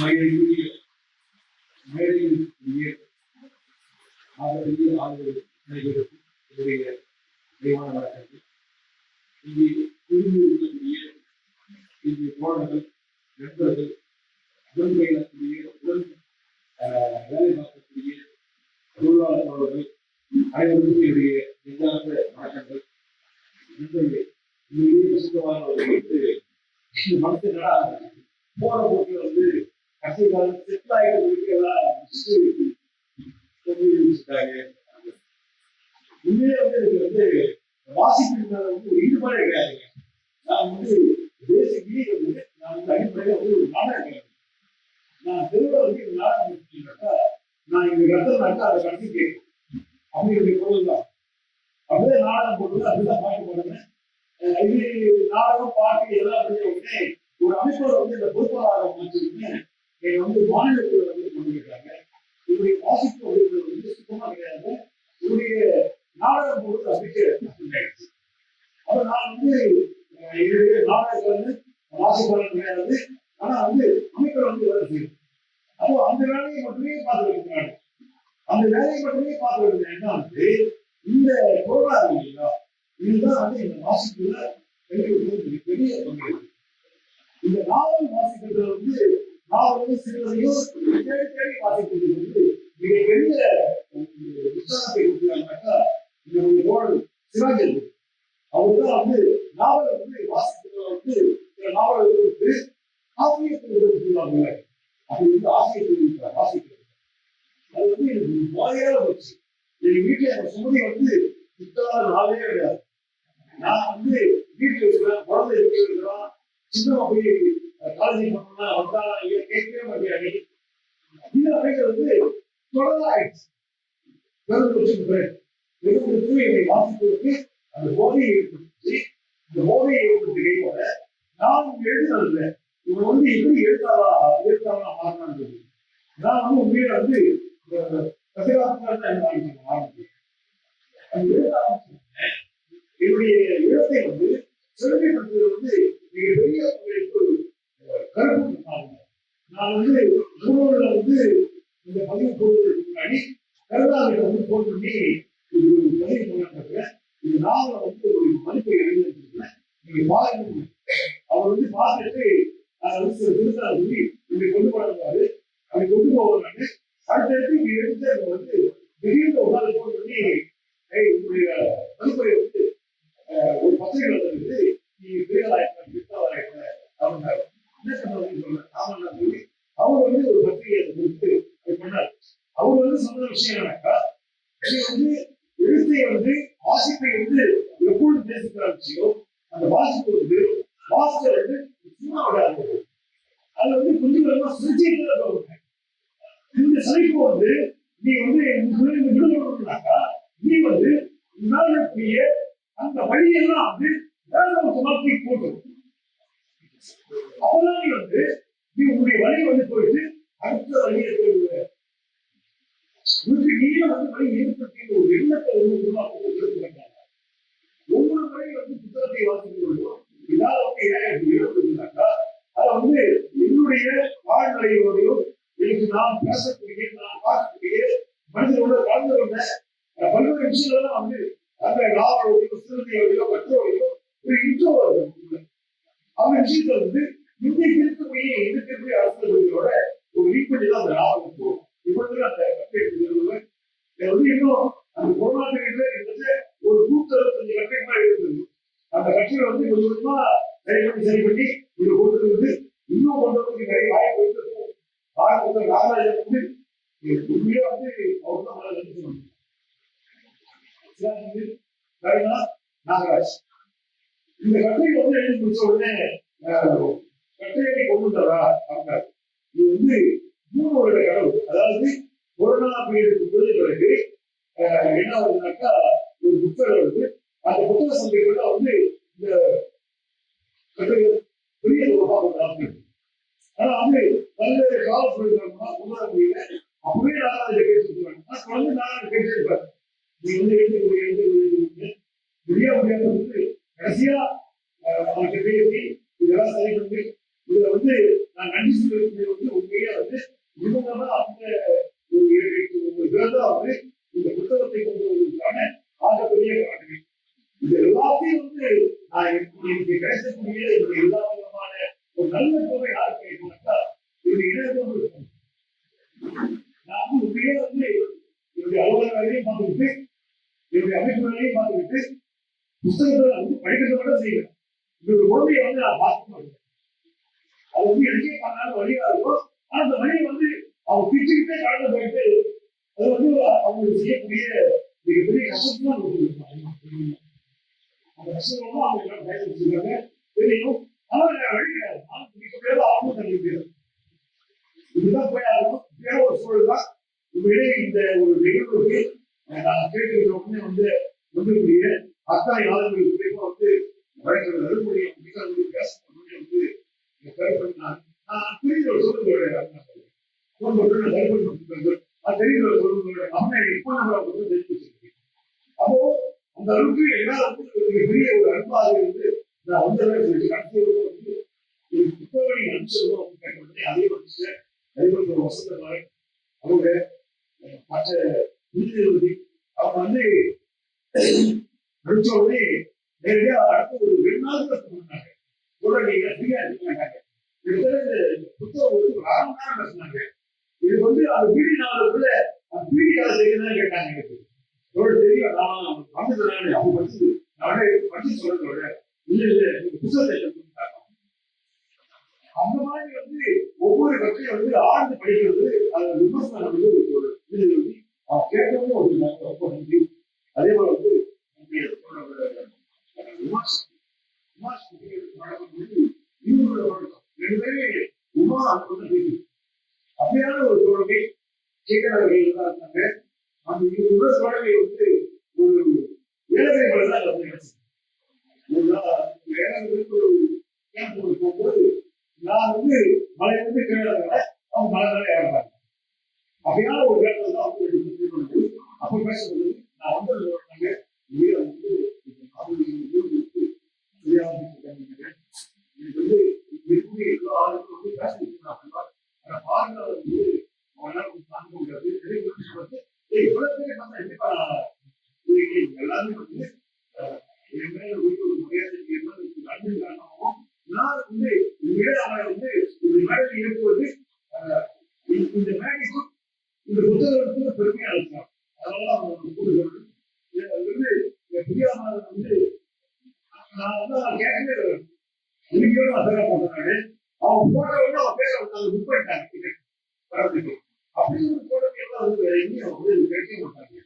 மயிலுடைய மேடையில் கூடிய ஆதரவு ஆறு அனைவருக்கும் என்னுடைய தெய்வான இங்கே இங்கே தோழர்கள் நண்பர்கள் உடன் பயணக்கூடிய ஆஹ், வேலை பார்க்கக்கூடிய தொழிலாளர் அவர்கள் அனைவருக்கும் என்னுடைய நெஞ்சார்ந்த வணக்கங்கள் நண்பர்களே உண்மையிலேயே ஒரு வீட்டு மனசு போற போக்கில் உண்மையிலே வந்து எனக்கு வந்து வாசிப்பு வந்து ஒரு ஈடுபாடே கிடையாதுங்க நான் வந்து பேசிக்கலி வந்து நான் வந்து அடிப்படையில் வந்து ஒரு நாடகம் நான் தெருவில் வந்து இந்த நாடகம் நான் இந்த இடத்துல நடக்க அதை கட்டி கேட்கும் அப்படி பொருள் தான் அப்படியே நாடகம் போடுறது அப்படிதான் பாட்டு போடுறேன் இது நாடகம் பாட்டு எல்லாம் அப்படியே உடனே ஒரு அமைப்போட வந்து இந்த பொறுப்பாளர் என்னை வந்து மாநிலத்தில் வந்து கொண்டு இவருடைய வாசிப்பு அப்படின்றது வந்து சுத்தமா கிடையாது. இவருடைய நாடகம் போடுறது அப்படியே ஆயிடுச்சு. அப்ப நான் வந்து அஹ், என்னுடைய நாடகத்தை வந்து வாசிப்பாளர் கிடையாது. ஆனா வந்து அமைப்பில் வந்து வேலை செய்யும். அப்போ அந்த வேலையை மட்டுமே பார்த்துக்கிட்டு அந்த வேலையை மட்டுமே பார்த்துக்கிட்டு என்ன வந்து இந்த பொருளாதாரம் இல்லையா? இதுதான் வந்து இந்த வாசிப்புல எனக்கு பெரிய பங்கு. இந்த நாவல் வாசிக்கிறது வந்து நான் வந்து சிறுவதையும் தேடி தேடி வாசிக்கிறது வந்து மிகப்பெரிய ஒரு உற்சாகத்தை கொடுக்குறாங்கனாக்கா என்னுடைய தோழர் சிவாஜி அவர் தான் வந்து நாவலை வந்து வாசிக்கிறத வந்து சில நாவலை கொடுத்து ஆசிரியத்தை கொடுத்துருவாங்க அது வந்து ஆசிரியத்தை வாசிக்கிறது அது வந்து எனக்கு போதையாக போச்சு எங்க வீட்டுல எங்க சுமதி வந்து சுத்தாத நாளே கிடையாது நான் வந்து வீட்டுல இருக்கிறேன் குழந்தை வீட்டுல இருக்கிறோம் சின்ன போய் காலேஜ் பண்ணா வந்தா ஐயா கேட்கவே மாட்டேன் இந்த வகைகள் வந்து தொடராயிடுச்சு பிறகு வச்சுக்கிறேன் வெறும் என்னை வாசிப்பதற்கு அந்த போதையை ஏற்படுத்தி அந்த போதையை ஏற்படுத்தி நான் எழுதுனதில்லை இவன் வந்து இப்படி எழுத்தாளா எழுத்தாளா மாறினான்னு நான் வந்து உண்மையில வந்து கசிராசன் தான் ஆரம்பிச்சேன் அந்த எழுத ஆரம்பிச்சேன் என்னுடைய இடத்தை வந்து செழுமைப்படுத்துவது வந்து மிகப்பெரிய கருப்பு நான் வந்து முகநூல்ல வந்து இந்த பதிவு போடுவதற்கு முன்னாடி கருணாவிட வந்து போன் பண்ணி இது ஒரு பதிவு பண்ணப்பட்டேன் இது நாவல வந்து ஒரு மதிப்பை எழுதியிருக்கிறேன் நீங்க பாருங்க அவர் வந்து பார்த்துட்டு அதை வந்து சில சொல்லி இப்படி கொண்டு போறாரு அப்படி கொண்டு போவாங்க அடுத்தடுத்து இங்க எடுத்து வந்து திடீர்னு ஒரு நாள் போன் பண்ணி ஏய் உங்களுடைய மதிப்பை வந்து அஹ், ஒரு பத்திரிகை வந்திருக்கு நீ பெரியவராயிருக்க பித்தவராயிருக்க அவங்க என்ன சொன்னாங்க சொல்ல ஆமா சொல்லி அவர் வந்து ஒரு பத்திரிகையை கொடுத்து அது பண்ணார் அவர் வந்து சொன்ன விஷயம் என்னன்னாக்கா நீ வந்து எழுத்தை வந்து வாசிப்பை வந்து எப்பொழுது பேசிக்கிற விஷயம் அந்த வாசிப்பு வந்து வாசிக்க வந்து சும்மா விடாது அது வந்து கொஞ்சம் கொஞ்சமா சிரிச்சுட்டு தான் இந்த சலிப்பு வந்து நீ வந்து விடுதலைனாக்கா நீ வந்து உணரக்கூடிய அந்த வழியெல்லாம் வந்து வேற ஒரு சுமத்தி போட்டு அப்பதான் நீ வந்து நீ உன்னுடைய வழியை வந்து போயிட்டு அடுத்த வழியை போயிடுவ உனக்கு நீயே வந்து வழி ஏற்படுத்தி ஒரு எண்ணத்தை வந்து உருவாக்க வேண்டாம் ஒவ்வொரு முறையும் வந்து புத்தகத்தை வாசிக்கிறோம் இதால வந்து ஏன் இப்படி ஏற்படுதுனாக்கா அதை வந்து என்னுடைய வாழ்நிலையோடையும் எனக்கு நான் மனிதனோட கலந்து கொண்ட பல்வேறு விஷயங்கள்லாம் வந்து அந்த நாவலோடையோ சிறுத்தையோடையோ கற்றோடையோ ஒரு இன்ட்ரோ அந்த விஷயத்தை வந்து இன்னைக்கு இருக்கக்கூடிய இருக்கக்கூடிய அரசியல்களோட ஒரு லீக் தான் அந்த நாவல் இருக்கும் இப்பொழுது அந்த கட்டை வந்து இன்னும் அந்த கொரோனா பீரியட்ல கிட்டத்தட்ட ஒரு நூத்தி அறுபத்தஞ்சு கட்டை மாதிரி இருந்தது அந்த கட்சியை வந்து கொஞ்சம் கொஞ்சமா சரி பண்ணி சரி பண்ணி இது வந்து இன்னும் கொண்டு வந்து நிறைய வாய்ப்பு இருக்கு பாரத நாகராஜன் வந்து உண்மையா வந்து அவர் தான் மேல நாகராஜ். இந்த கட்டுரை வந்து எழுதி முடிச்ச உடனே கட்டுரையை கொண்டு வந்தவரா இது வந்து மூணு வருட கனவு அதாவது கொரோனா பீரியடுக்கு போது பிறகு அஹ், என்ன ஆகுதுனாக்கா ஒரு புத்தகம் வருது அந்த புத்தக சந்தைக்குள்ள வந்து இந்த கட்டுரை பெரிய ரூபாய் ஆனா வந்து பல்வேறு கால சொல்லிருக்காங்கன்னா முடியல அப்படியே நாகராஜ கேட்டு தொடர்ந்து இருப்பாரு நீ வந்து எழுதக்கூடிய எழுதக்கூடிய முடிய முடியாத வந்து கடைசியா அஹ், அவனுக்கு இதெல்லாம் சரி பண்ணி இதுல வந்து நான் நன்றி சொல்லியிருக்கிறது வந்து உண்மையா வந்து இவங்க தான் அந்த ஒரு ஏழு எட்டு ஒன்பது பேர் தான் வந்து இந்த புத்தகத்தை கொண்டு வருவதற்கான ஆகப்பெரிய காரணம் இது எல்லாத்தையும் வந்து நான் எனக்கு கிடைக்கக்கூடிய இந்த எல்லா விதமான ஒரு நல்ல தொகை யார் கிடைக்கும்னா இது இணையத்தோடு இருக்கும் நான் வந்து உண்மையே வந்து என்னுடைய அலுவலக வேலையும் பார்த்துக்கிட்டு என்னுடைய அமைப்பு வேலையும் பார்த்துக்கிட்டு புத்தகத்தை வந்து படிக்கிறத விட செய்யணும் இந்த ஒரு வந்து நான் பார்க்க மாட்டேன் அது வந்து எனக்கே பண்ணாலும் வழியா இருக்கும். ஆனா அந்த வழியை வந்து அவங்க பிச்சுக்கிட்டே கடந்து போயிட்டு அது வந்து அவங்களுக்கு செய்யக்கூடிய மிகப்பெரிய கஷ்டத்துல அந்த கஷ்டம் அவங்க எல்லாம் பயன்படுத்திருக்காங்க தெரியும். ஆனா வேற வழி கிடையாது. நான் பிடிக்க முடியாது அவங்க தள்ளி முடியாது இதுதான் போய் ஆகணும். வேற ஒரு சூழல் தான். உண்மையிலே இந்த ஒரு நிகழ்வுக்கு நான் கேட்கிற உடனே வந்து வந்திருக்கூடிய அத்தனை ஆளுங்களுக்கு குறிப்பா வந்து வழக்கறிஞர் அருள்மொழி மிக வந்து வந்து கருப்பண்ணார் நான் தெரிஞ்ச ஒரு சொல்லுங்க ஃபோன் அது ஒரு இப்போ நம்ம வந்து தெரிஞ்சு வச்சிருக்கேன் அப்போ அந்த அளவுக்கு என்னால ஒரு பெரிய ஒரு அன்பாக இருந்து நான் வந்து சொல்லி கடைசி வந்து ஒரு அனுப்பிச்சிருந்தோம் அப்படின்னு கேட்ட உடனே அதே வந்து அதே மாதிரி ஒரு வசந்த அவங்க அஹ், மற்ற நீதிபதி அவங்க வந்து அனுப்பிச்ச உடனே நேரடியா அடுத்த ஒரு ரெண்டு நாள் தான் சொன்னாங்க கூட நீங்க ஃப்ரீயா இருக்காங்க கிட்டத்தட்ட இந்த புத்தகம் வந்து ஒரு அரை மணி நேரம் பேசினாங்க இது வந்து அந்த பீடி கேட்டாங்க. எனக்கு எவ்வளவு தெரியும் நான் வந்து அவங்க படிச்சு நானே படிச்சு சொல்றதோட இல்ல இல்ல புத்தகத்தை அந்த மாதிரி வந்து ஒவ்வொரு கட்சியும் வந்து ஆழ்ந்து படிக்கிறது அது விமர்சனம் வந்து ஒரு இது வந்து அவன் கேட்டவங்க ஒரு ரொம்ப நன்றி. அதே போல வந்து வந்து உமா அப்படியான ஒரு தோழமை கேட்கிறவர்கள் இருந்தாங்க அந்த இவங்க தோழமை வந்து ஒரு ஏழரை மலை தான் வந்து கிடைச்சது போகும்போது நான் வந்து மலை வந்து கீழே அவங்க மலை மேலே ஏறுறாங்க அப்படியான ஒரு இடத்துல தான் அப்போ நான் வந்து சொன்னாங்க நீங்க வந்து அவங்களுக்கு வந்து வந்து தெரியாம இருக்காங்க. எனக்கு வந்து இருக்கக்கூடிய எல்லா ஆளுக்கும் வந்து பேச முடியும் அப்படின்னா ஆனா பாருங்க வந்து அவங்களால கொஞ்சம் தாங்க முடியாது எனக்கு வந்து வந்து ஏய் இவ்வளவு பேர் நம்ம எப்படிப்பா இது எல்லாமே வந்து அஹ், என் மேல வந்து ஒரு மரியாதை என் மேல ஒரு நான் வந்து உண்மையிலே வந்து ஒரு மேடையில் இருக்குவது இந்த- மேடைக்கும் இந்த புத்தகத்துக்கு பெருமையா இருக்கலாம் அதனால அவங்க கூடுதல் வந்து இந்த வந்து நான் வந்து அவன் கேட்கவே இல்லை. நான் அவன் போட்ட உடனே அவன் பேரை வந்து புக் பண்ணிட்டாங்க. அப்படி ஒரு போட்டோ எல்லாம் வந்து எங்கேயும் வந்து கிடைக்க மாட்டாங்க.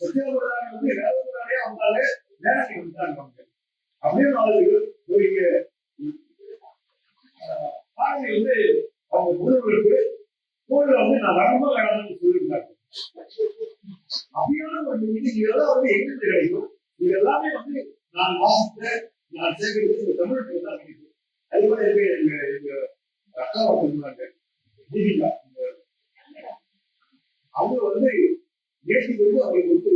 சத்தியாபுரம் வந்து வேலையே வந்தாலே நேரம் வந்துட்டாங்க. அவங்க அப்படியே நாலு வந்து அவங்க முதல்வருக்கு கோவில வந்து நான் வரமா வேணாம்னு சொல்லியிருந்தாங்க. அப்படியான ஒரு இதெல்லாம் வந்து எங்க கிடைக்கும்? இது எல்லாமே வந்து நான் வாசித்த நான் சேகரித்து இந்த தமிழ் தான் கிடைக்கும் அதே மாதிரி எங்க எங்க எங்க அக்கா தீபிகா. அவங்க வந்து நேற்றுக்கு வந்து அவங்களுக்கு வந்து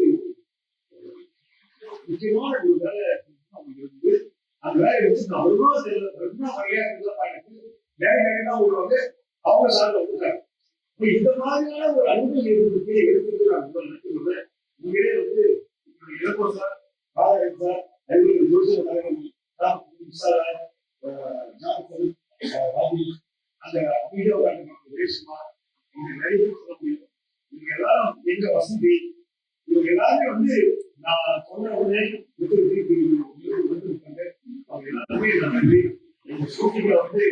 முக்கியமான ஒரு வேலை அவங்களுக்கு இருந்து அந்த வேலையை வச்சு நான் ஒரு நாள் செய்யல ரெண்டு நாள் வரையா எனக்கு ஒரு வந்து அவங்க சார்ந்த வந்துட்டாங்க இந்த மாதிரியான ஒரு அனுபவம் இருந்துட்டு எடுத்துட்டு நான் முதல்ல நினைக்கிறேன் வந்து இப்படி இளங்கோ சார் பாலகன் சார் அறிவியல் ஜோசப் தலைவன் சார் ஜான்சன் அந்த வீடியோ காட்டுங்க ரேஷ்மா இங்க நிறைய சொல்ல முடியும் இவங்க எல்லாரும் எங்க வசதி? இவங்க எல்லாருமே வந்து நான் சொன்ன உடனே அவங்க எல்லாருமே நான் நன்றி எங்க ஷூட்டிங்ல வந்து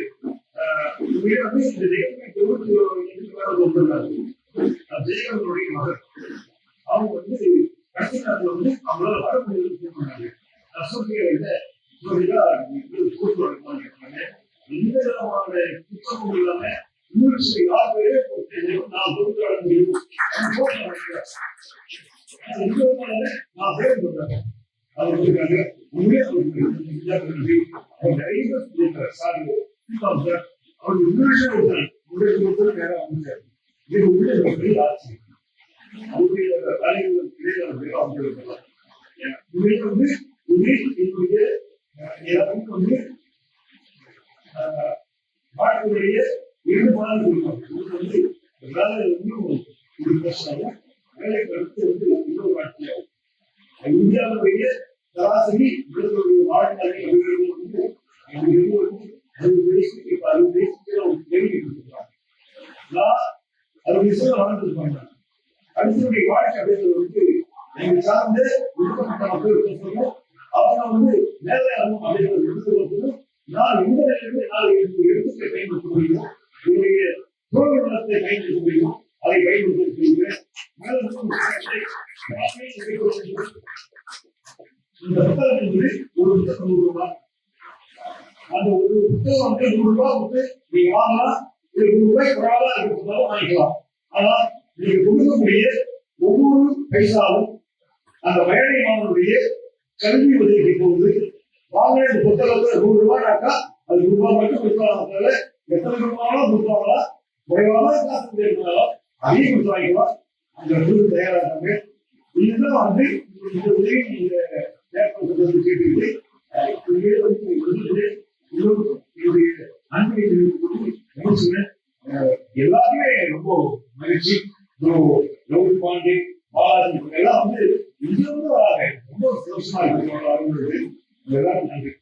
ஆஹ், உண்மையிலே வந்து இந்த நிகழ்ச்சி தொண்ணூத்தி எட்டு பேர் வந்திருக்காங்க நான் ஜெயகாந்தனுடைய மகன் அவங்க வந்து கடைசி நேரத்துல வந்து அவங்களால வர முடியலன்னு சொன்னாங்க நான் ஷூட்டிங்ல ஜோதிகா கூட்டு வரணும்னு கேட்டாங்க எந்த விதமான குற்றமும் இல்லாம இன்னொரு யார் பேரே போட்டு நான் கொடுத்து வர முடியும் அவங்க போட்டு வர எந்த விதமான நான் பேர் சொல்றேன் அவர் உண்மை உண்மையா நன்றி அவர் நிறைய பேர் சொல்லியிருக்காரு சார் சார். அவர் உண்மையிலே ஒரு உங்களுக்கு மட்டும் நேரம் இது உண்மையிலே ஒரு பெரிய ஆட்சி. அவருடைய வேலைகள் இடையில அவங்க இருக்கலாம் உண்மையிலே வந்து உண்மை என்னுடைய எல்லாருக்கும் வந்து ஆஹ், வாழ்க்கையுடைய இரண்டு மடங்கு கொடுக்கும் இது வந்து வேலை இன்னும் ஒரு பிரச்சனை வேலைக்கு அடுத்து வந்து இன்னொரு வாழ்க்கையாகும் இந்தியாவுடைய சராசரி மனிதர்களுடைய வாழ்க்கை அப்படிங்கிறது வந்து எனக்கு இருபது அறுபது வயசுக்கு இப்ப அறுபது வயசுக்கு ஒரு கேள்வி கொடுத்துருக்காங்க நான் அறுபது வயசுல வாழ்ந்துருப்பாங்க வாழ்க்கை அப்படிங்கிறது வந்து சார்ந்து ஒடுக்கப்பட்ட மக்களுக்கு வந்து மேலே ஆகும் அப்படிங்கிறது எடுத்துக்கொண்டு நான் இந்த நிலையிலிருந்து நான் எடுத்துக்கை பயன்படுத்த முடியும்? என்னுடைய தோல் பயன்படுத்த முடியும்? அதை பயன்படுத்த இந்த புத்தகம் என்பது ஒரு புத்தகம் நூறு ரூபாய் அந்த ஒரு புத்தகம் வந்து நூறு ரூபாய் வந்து நீங்க வாங்கலாம். இது நூறு ரூபாய் குறைவாக இருக்கிறதாலும் வாங்கிக்கலாம். ஆனா நீங்க கொடுக்கக்கூடிய ஒவ்வொரு பைசாவும் அந்த வயதை மாணவனுடைய கல்வி உதவிக்கு போகுது. வாங்கின இந்த புத்தகத்துல நூறு ரூபாய்னாக்கா அது ரூபாய் மட்டும் கொடுக்கலாம் எத்தனை ரூபாயும் கொடுப்பாங்களா? குறைவான காசு இருந்தாலும் அதையும் கொடுத்து வாங்கிக்கலாம். அந்த குழு தயாராக இதுதான் வந்து இந்த உதவி நீங்க ஏற்படுத்துறது கேட்டுக்கிட்டு அஹ் இதுவே வந்து விருது எல்லோருக்கும் என்னுடைய நன்மை நினைச்சுங்க எல்லாருமே ரொம்ப மகிழ்ச்சி. லோகி பாண்டி பாலாஜி எல்லாம் வந்து இங்க ரொம்ப சந்தோஷமா இருக்கு. எல்லாரும் நன்றி.